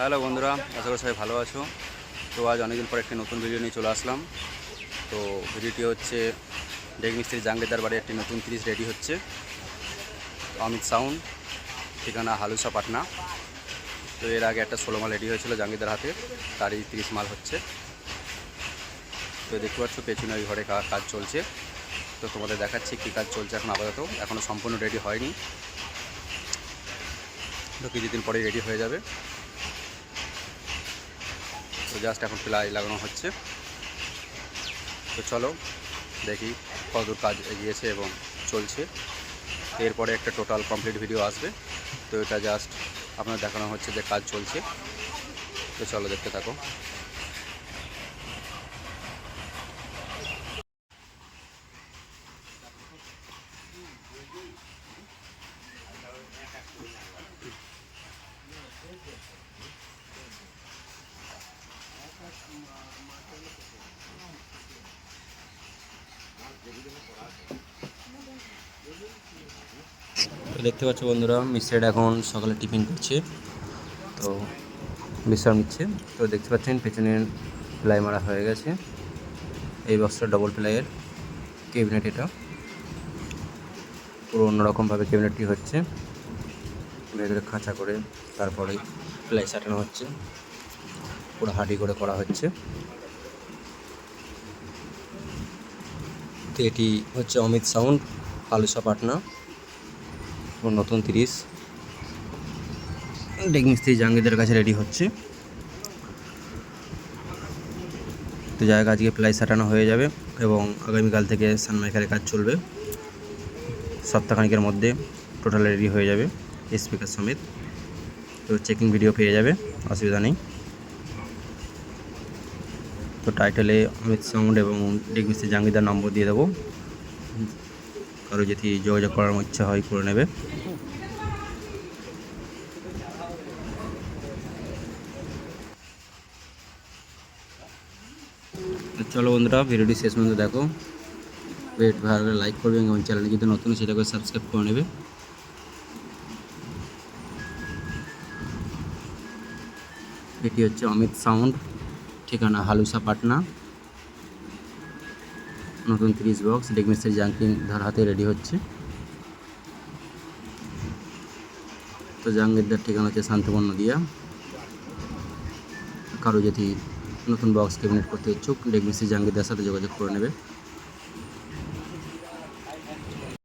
Hello বন্ধুরা, আশা করি সবাই ভালো আছো। তো আজ অনেকদিন পর একটি নতুন ভিডিও নিয়ে চলে আসলাম। তো ভিডিওটি হচ্ছে ডেক মিস্ত্রি জাঙ্গেদার বাড়ি একটি নতুন তিরিশ রেডি হচ্ছে। অমিত সাউন্ড, ঠিকানা হালুসা পাটনা। তো এর আগে একটা ষোলো মাল রেডি হয়েছিল জাঙ্গিদার হাতে, তারই তিরিশ মাল হচ্ছে। তো দেখতে পাচ্ছ, পেছনে ওই ঘরে কাজ চলছে। তো তোমাদের দেখাচ্ছি কী কাজ চলছে এখন আপাতত। এখনও সম্পূর্ণ রেডি হয়নি। তো কিছুদিন পরেই রেডি হয়ে যাবে। জাস্ট এখন প্লাই লাগানো হচ্ছে। তো চলো দেখি কতদূর কাজ এগিয়েছে এবং চলছে। এরপরে একটা টোটাল কমপ্লিট ভিডিও আসবে। তো এটা জাস্ট আপনার দেখানো হচ্ছে যে কাজ চলছে। তো চলো দেখতে থাকো। দেখতে পাচ্ছ বন্ধুরা মিস্ত্রিটা এখন সকালে টিফিন করছে। তো বিশ্রাম নিচ্ছে। তো দেখতে পাচ্ছেন, পেছনে প্লাই মারা হয়ে গেছে। এই বক্সটা ডবল প্লাইয়ের ক্যাবিনেট এটা। পুরো অন্যরকমভাবে ক্যাবিনেটটি হচ্ছে। ভেতরে খাঁচা করে তারপরে প্লাই সাটানো হচ্ছে। পুরো হাডি করে করা হচ্ছে। এটি হচ্ছে অমিত সাউন্ড আলুসা পাটনা নতুন তিরিশ। ডেক মিস্ত্রি জাহাঙ্গীরদের কাছে রেডি হচ্ছে। তো জায়গা আজকে প্লাই সাটানো হয়ে যাবে, এবং আগামীকাল থেকে সানমাইকারের কাজ চলবে। সপ্তাহখানিকের মধ্যে টোটাল রেডি হয়ে যাবে স্পিকার সমেত। তো চেকিং ভিডিও পেয়ে যাবে, অসুবিধা নেই। তো টাইটেলে অমিত সাউন্ড এবং ডেক মিস্ত্রি জাহাঙ্গীরদার নম্বর দিয়ে দেবো। কারও যদি যোগাযোগ করার ইচ্ছা হয়, করে নেবে। চলো বন্ধুরা, ভিডিওটি শেষ পর্যন্ত দেখো। ভিডিওটি ভালো লাইক করবে এবং চ্যানেলে যদি নতুন সেটা করে সাবস্ক্রাইব করে নেবে। এটি হচ্ছে অমিত সাউন্ড। ঠিকানা হালুসা পাটনা। নতুন তিরিশ বক্স ডেগমিস্টার জাঙ্কিং ধর হাতে রেডি হচ্ছে। তো জাহাঙ্গীরদার ঠিকানা হচ্ছে শান্তিপূর্ণ দিয়া। কারও যদি নতুন বক্স ক্যাবিনেট করতে ইচ্ছুক ডেগমিস্ট্রি জাহাঙ্গীরদার সাথে যোগাযোগ করে নেবে।